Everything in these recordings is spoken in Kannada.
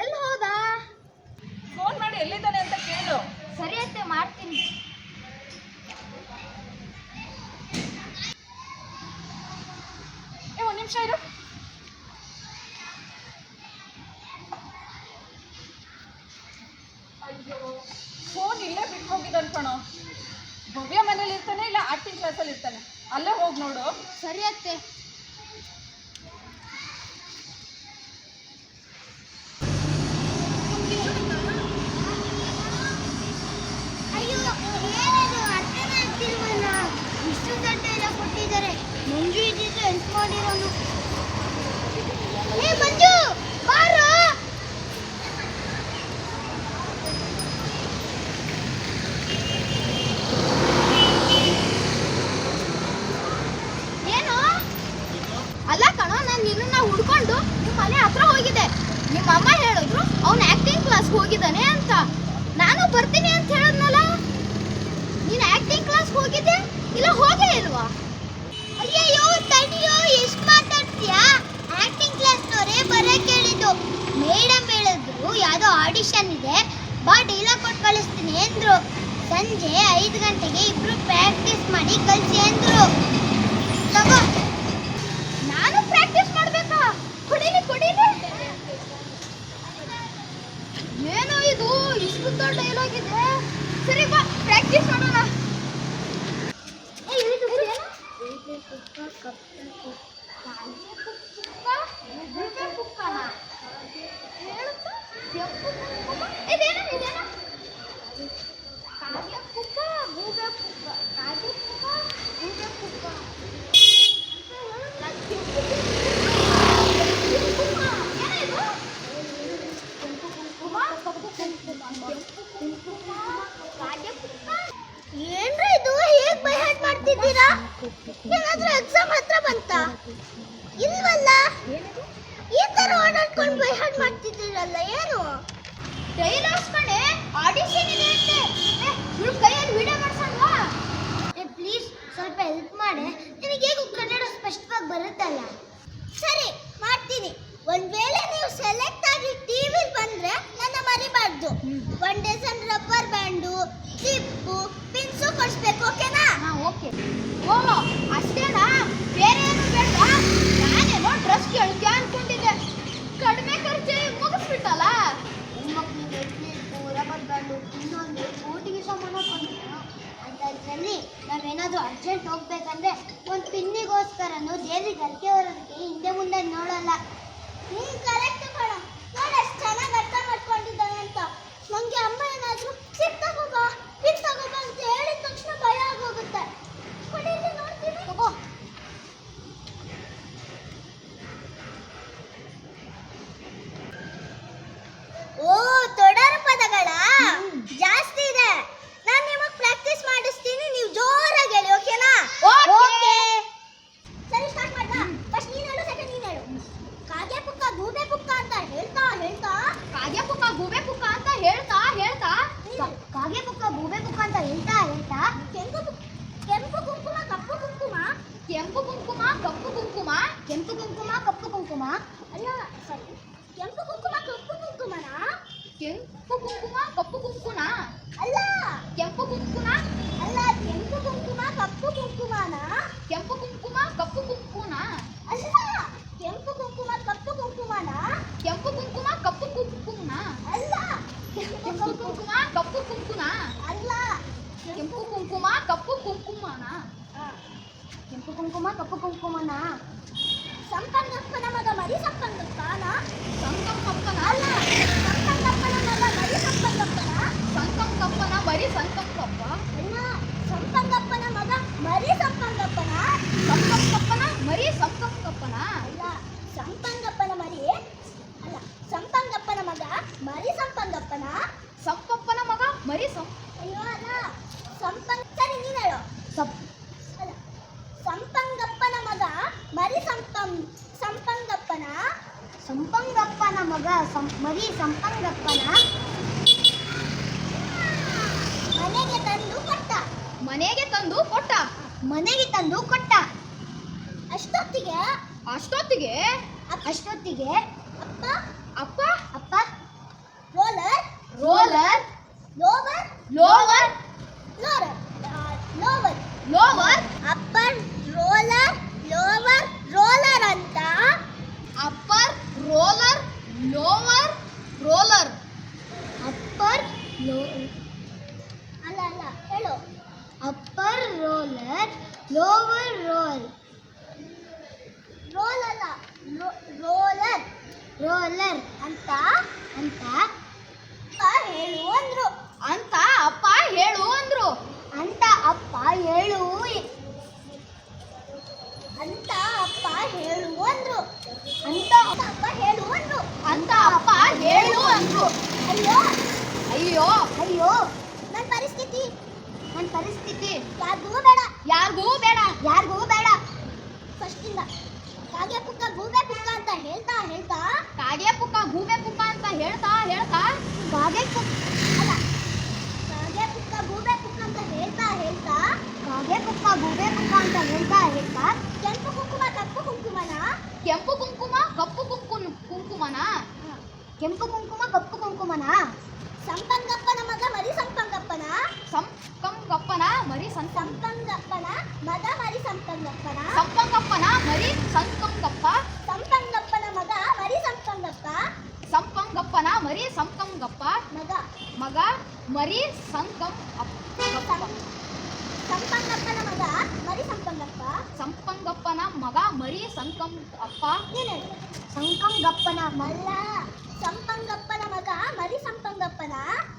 ಎಲ್ಲಿ ಹೋದ? ಫೋನ್ ಮಾಡಿ ಎಲ್ಲಿದ್ದಾನೆ ಅಂತ ಕೇಳು. ಸರಿ ಅಂತೆ ಮಾಡ್ತೀನಿ. ಒಂದು ನಿಮಿಷ ಇರು. ಅಯ್ಯೋ ಫೋನ್ ಇಲ್ಲೇ ಬಿಟ್ಟು ಹೋಗಿದ್ದ ಅನ್ಕೋಣ ಭವ್ಯ ಮನೇಲಿ ಇರ್ತಾನೆ ಇಲ್ಲ ಆಕ್ಟಿಂಗ್ ಕ್ಲಾಸಲ್ಲಿ ಇರ್ತಾನೆ? ಅಲ್ಲೇ ಹೋಗಿ ನೋಡು. ಸರಿ ಅತ್ತೆ ಮಾಡಿರೋನು. ಏ ಮಂಜು, ಬಾರೋ. ಏನು? ಅಲ್ಲ ಕಣೋ, ನಾನು ನಿನ್ನನ್ನ ಹುಡ್ಕೊಂಡು ನಿಮ್ಮ ಮನೆ ಹತ್ರ ಹೋಗಿದ್ದೆ. ನಿಮ್ಮ ಅಮ್ಮ ಹೇಳಿದ್ರು ಅವನು ಆಕ್ಟಿಂಗ್ ಕ್ಲಾಸ್ ಹೋಗಿದ್ದಾನೆ ಅಂತ. ನಾನು ಬರ್ತೀನಿ ಅಂತ ಹೇಳಿದ್ನಲ್ಲ? ನೀನು ಆಕ್ಟಿಂಗ್ ಕ್ಲಾಸ್ ಹೋಗಿದ್ದೆ? ಇಲ್ಲ, ಹೋಗೇ ಇಲ್ವಾ? ಹೇಳಿದ್ದು ಮೇಡಮ್ ಹೇಳಿದ್ರು, ಯಾವುದೋ ಆಡಿಷನ್ ಇದೆ ಬಾ ಡೀಲ ಕೊಟ್ಟು ಕಳಿಸ್ತೀನಿ ಅಂದ್ರು ಸಂಜೆ ಐದು ಗಂಟೆಗೆ ಇಬ್ರು ಪ್ರಾಕ್ಟೀಸ್ ಮಾಡಿ ಕಳಿಸಿ ಅಂದ್ರು ತಗೋ ನಾನು ಪ್ರಾಕ್ಟೀಸ್ ಮಾಡ್ಬೇಕಾ ಕುಡೀಲಿ ಕುಡೀಲಿ ಏನೋ ಇದು ಇಷ್ಟು ದೊಡ್ಡ ಡೈಲಾಗ್ ಇದೆ ಸರಿ ಬಾ ಪ್ರಾಕ್ಟೀಸ್ ಮಾಡೋಣ ಏ, ಇದು ಏನು? ಹೇಳುತ್ತಾ? ಕೆಂಪು ಕುಂಕುಮ? ಇದೇನು, ಇದೇನು? ಕಾಗೆ ಕುಕ್ಕ, ಗೂಬೆ ಕುಕ್ಕ. ಕಾಗೆ ಕುಕ್ಕ, ಗೂಬೆ ಕುಕ್ಕ. ಏನ್ರಿ ಇದು ಹೇಗ್ ಬೈ ಹಾರ್ಟ್ ಮಾಡ್ತಿದ್ದೀರಾ ಏನಾದ್ರೂ ಎಕ್ಸಾಮ್ ಹತ್ರ ಬಂತ ಇಲ್ವಲ್ಲ ಈ ತರ ಓಡಾಡ್ಕೊಂಡು ಬೈ ಹಾರ್ಟ್ ಮಾಡ್ತಿದ್ದೀರಲ್ಲ ಏನು ಡೈಲಾಗ್ಸ್ ಕಣೆ ಆಡಿಷನ್ ಇದೆ ಅಂತೆ. ಕೈಯಲ್ಲಿ ವಿಡಿಯೋ ಮಾಡ್ಸಲ್ವಾ? ಏ ಪ್ಲೀಸ್ ಸ್ವಲ್ಪ ಹೆಲ್ಪ್ ಮಾಡಿ. ನಿನಗೆ ಹೇಗೂ ಕನ್ನಡ ಸ್ಪಷ್ಟವಾಗಿ ಬರುತ್ತಲ್ಲ? ಸರಿ, ಮಾಡ್ತೀನಿ. ಒಂದ್ ವೇಳೆ ನೀವು ಸೆಲೆಕ್ಟ್ ಆಗಿ ಟಿವಿ ಬಂದ್ರೆ ನನ್ನ ಮರಿಬಾರ್ದು. One dozen rubber band clip pins ಕೊಡಿಸ್ಬೇಕು ಓಕೆನಾ ಹಾ ಓಕೆ ಓ ಅಷ್ಟೇನಾ? ಬೇರೆ ಏನು ಬೇಡ ನಾನೇನೋ ಡ್ರೆಸ್ ಕೇಳ್ತೀಯ ಅರ್ಜೆಂಟ್ ಹೋಗ್ಬೇಕಂದ್ರೆ ಒಂದು ಪಿನ್ನಿಗೋಸ್ಕರನು ದೇವ್ರಿಗೆ ಅರ್ಕೆ ಹೊರೋದಕ್ಕೆ ಹಿಂದೆ ಮುಂದೆ ನೋಡಲ್ಲ. ಹ್ಞೂ ಕರೆಕ್ಟ್ ಕಣ ನೋಡಷ್ಟು ಅಷ್ಟು ಚೆನ್ನಾಗಿ ಅರ್ಥ ಮಾಡ್ಕೊಂಡಿದ್ದಾನೆ ಅಂತ. ನನಗೆ ಅಮ್ಮ ಏನಾದರೂ ಸಿಕ್ ತಗೋಬಾ ಪಿನ್ ತಗೋಬಾ ಅಂತ ಹೇಳಿದ ತಕ್ಷಣ ಭಯ ಆಗೋಗುತ್ತೆ ಕೊಡಿಲಿ ನೋಡ್ತೀನಿ ತಗೋ ಓ ತೊಡರ ಪದಗಳ ಜಾಸ್ತಿ ಇದೆ ನಾನು ನಿಮಗೆ ಪ್ರಾಕ್ಟೀಸ್ ಮಾಡಿಸ್ತೀನಿ ನೀವು ಜೋರಾಗಿ ಹೇಳಿ ಓಕೆನಾ ಓಕೆ ಸರಿ ಸ್ಟಾರ್ಟ್ ಮಾಡ್ದಾ ಫಸ್ಟ್ ನೀನು ಹೇಳು ಸೆಕೆಂಡ್ ನೀನು ಹೇಳು ಕಾಗೆ ಪುಕ್ಕ ಗೂಬೆ ಪುಕ್ಕ ಅಂತ ಹೇಳ್ತಾ ಹೇಳ್ತಾ ಕಾಗೆ ಪುಕ್ಕ ಗೂಬೆ ಪುಕ್ಕ ಅಂತ ಹೇಳ್ತಾ ಹೇಳ್ತಾ ಕಾಗೆ ಪುಕ್ಕ ಗೂಬೆ ಪುಕ್ಕ ಅಂತ ಹೇಳ್ತಾ ಹೇಳ್ತಾ ಕೆಂಪು ಪುಕ್- ಕೆಂಪು ಕುಂಕುಮ ಕಪ್ಪು ಕುಂಕುಮ ಕೆಂಪು ಕುಂಕುಮ ಕಪ್ಪು ಕುಂಕುಮ ಕೆಂಪು ಕುಂಕುಮ ಕಪ್ಪು ಕುಂಕುಮ ಅಲ್ಲ ಸರಿ ಕೆಂಪು ಕುಂಕುಮ ಕಪ್ಪು ಕುಂಕುಮನ ಕೆಂಪು ಕುಂಕುಮ ಕಪ್ಪು ಕುಂಕುಮ ಅಲ್ಲ ಕೆಂಪು ಕುಂಕುಮ ಅಲ್ಲ ಕೆಂಪು ಕುಂಕುಮ ಕಪ್ಪು ಕುಂಕುಮನ ಕೆಂಪು ಕುಂಕುಮ ಕಪ್ಪು ಕುಂಕುಮ ಅಲ್ಲ ಕೆಂಪು ಕುಂಕುಮ ಕಪ್ಪು ಕುಂಕುಮನ ಕೆಂಪು ಕುಂಕುಮ ಕಪ್ಪು ಕುಂಕುಮ ಅಲ್ಲ ಕೆಂಪು ಕುಂಕುಮ ಕಪ್ಪು ಕುಂಕುಮ ಅಲ್ಲ ಕೆಂಪು ಕುಂಕುಮ ಕಪ್ಪು ಕುಂಕುಮನ ಕೆಂಪು ಕುಂಕುಮ ಕಪ್ಪು ಕುಂಕುಮನ ಸಂಪಂಗಪ್ಪನ ಮಗ ಮರಿ ಸಂಪಂಗಪ್ಪನ ಸಂಕಂಕಪ್ಪನ ಅಲ್ಲ ಸಂಪಂಗಪ್ಪನ ಮಗ ಮರಿ ಸಂಪಂಗಪ್ಪನ ಸಂಕಂಕಪ್ಪನ ಮರಿ ಸಂಕಂಕಪ್ಪ ಅಲ್ಲ ಸಂಪಂಗಪ್ಪನ ಮಗ ಮರಿ ಸಂಪಂಗಪ್ಪನ ಸಂಕಂಕಪ್ಪನ ಮರಿ ಸಂಕಂಕಪ್ಪನ ಅಲ್ಲ ಸಂಪಂಗಪ್ಪನ ಮರಿ ಅಲ್ಲ ಸಂಪಂಗಪ್ಪನ ಮಗ ಮರಿ ಸಂಪಂಗಪ್ಪನ ಸಂಪಪ್ಪನ ಮಗ ಮರಿ ಸಂ ಅಯ್ಯೋ ಅಲ್ಲ ಸಂಪಂಗ ಸರಿ ನೀನು ಹೇಳು ಸಪ್ ಅಲ್ಲ ಸಂಪಂಗಪ್ಪನ ಮಗ ಮರಿ ಸಂಪಂ ಸಂಪಂಗಪ್ಪನ ಸಂಪಂಗಪ್ಪನ ಮಗ ಸಂ ಮರಿ ಸಂಪಂಗಪ್ಪನ ಮನೆಗೆ ತಂದು ಕೊಟ್ಟ ಮನೆಗೆ ತಂದು ಕೊಟ್ಟ. ಮನೆಗೆ ತಂದು ಕೊಟ್ಟ. ಅಷ್ಟೊತ್ತಿಗೆ ಅಷ್ಟೊತ್ತಿಗೆ? ಅಷ್ಟೊತ್ತಿಗೆ upper upper? Upper roller roller? Lower lower lower roll roll roll ಅಲ್ಲ ರೋಲರ್ ರೋಲರ್ ಅಂತ ಅಂತ ಹೇಳು ಅಂದ್ರು. ಅಂತ ಅಪ್ಪ ಹೇಳು ಅಂದ್ರು. ಅಂತ ಅಪ್ಪ ಹೇಳು. ಅಂತ ಅಪ್ಪ ಹೇಳು ಅಂದ್ರು. ಅಂತ ಅಪ್ಪ ಹೇಳು ಅಂದ್ರು. ಅಂತ ಅಪ್ಪ ಹೇಳು ಅಂದ್ರು. ಅಯ್ಯೋ. ಅಯ್ಯೋ. ಅಯ್ಯೋ. ನನ್ನ ಪರಿಸ್ಥಿತಿ. ಯಾರಿಗೂ ಬೇಡ. ಯಾರಿಗೂ ಬೇಡ. ಯಾರಿಗೂ ಬೇಡ. ಫಸ್ಟಿಂದ ಕಾಗೆ ಪುಕ್ಕ ಗೂಬೆ ಪುಕ್ಕ ಅಂತ ಹೇಳ್ತಾ ಹೇಳ್ತಾ ಕಾಗೆ ಪುಕ್ಕ ಗೂಬೆ ಪುಕ್ಕ ಅಂತ ಹೇಳ್ತಾ ಹೇಳ್ತಾ ಕಾಗೆ ಪುಕ್ಕ ಅಲ್ಲ. ಕಾಗೆ ಪುಕ್ಕ ಗೂಬೆ ಪುಕ್ಕ ಅಂತ ಹೇಳ್ತಾ ಹೇಳ್ತಾ ಕಾಗೆ ಪುಕ್ಕ ಗೂಬೆ ಪುಕ್ಕ ಅಂತ ಹೇಳ್ತಾ ಹೇಳ್ತಾ ಕೆಂಪು ಕುಂಕುಮ ಕಪ್ಪು ಕುಂಕುಮನ? ಕೆಂಪು ಕುಂಕುಮ ಕಪ್ಪು ಕುಂಕುಮ ಕುಂಕುಮನ? ಕೆಂಪು ಕುಂಕುಮ ಕಪ್ಪು ಕುಂಕುಮನ? ಸಂಪಂಗಪ್ಪನ ಮಗ ಮರಿ ಸಂಪಂಗಪ್ಪನ? ಸಂಪಂಗಪ್ಪನ ಮರಿ ಸಂಪಂಗಪ್ಪನ ಮಗ ಮರಿ ಸಂಪಂಗಪ್ಪನ ಸಂಪಂಗಪ್ಪನ ಮರಿ ಸಂಕಂಗಪ್ಪ ಸಂಪಂಗಪ್ಪನ ಮಗ ಮರಿ ಸಂಪಂಗಪ್ಪ ಸಂಪಂಗಪ್ಪನ ಮರಿ ಸಂಕಂಗಪ್ಪ ಮಗ. ಮಗ ಮರಿ ಸಂಕಂ ಸಂಪಂಗಪ್ಪನ ಮಗ ಮರಿ ಸಂಪಂಗಪ್ಪ ಸಂಪಂಗಪ್ಪನ ಮಗ ಮರಿ ಸಂಕಂ ಅಪ್ಪ ಸಂಕಂಗಪ್ಪನ ಮಲ್ಲ. ಸಂಪಂಗಪ್ಪನ ಮಗ ಮರಿ ಸಂಪಂಗಪ್ಪನ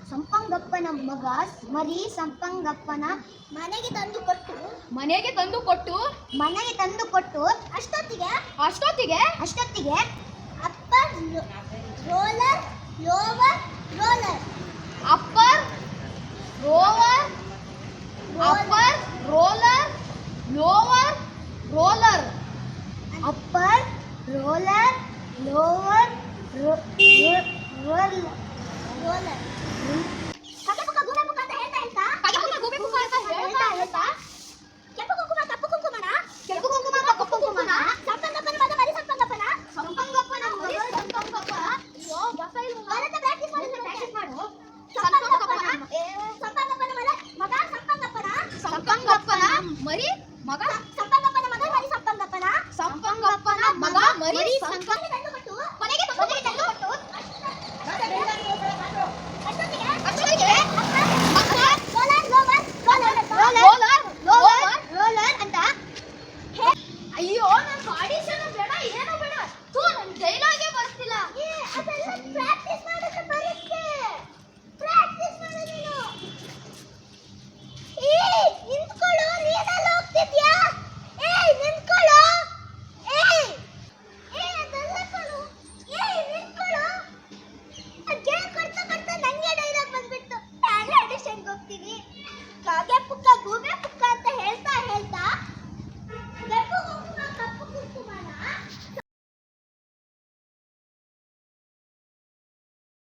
ಸಂಪಂಗಪ್ಪನ ಮಗ ಮರಿ ಸಂಪಂಗಪ್ಪನ ಮನೆಗೆ ತಂದು ಕೊಟ್ಟು ಮನೆಗೆ ತಂದು ಕೊಟ್ಟು ಮನೆಗೆ ತಂದು ಕೊಟ್ಟು ಅಷ್ಟೊತ್ತಿಗೆ ಅಷ್ಟೊತ್ತಿಗೆ ಅಷ್ಟೊತ್ತಿಗೆ upper roller lower roller. Upper roller upper roller lower roller. Upper roller lower roller roller ಕಗೆ ಪುಕ್ಕ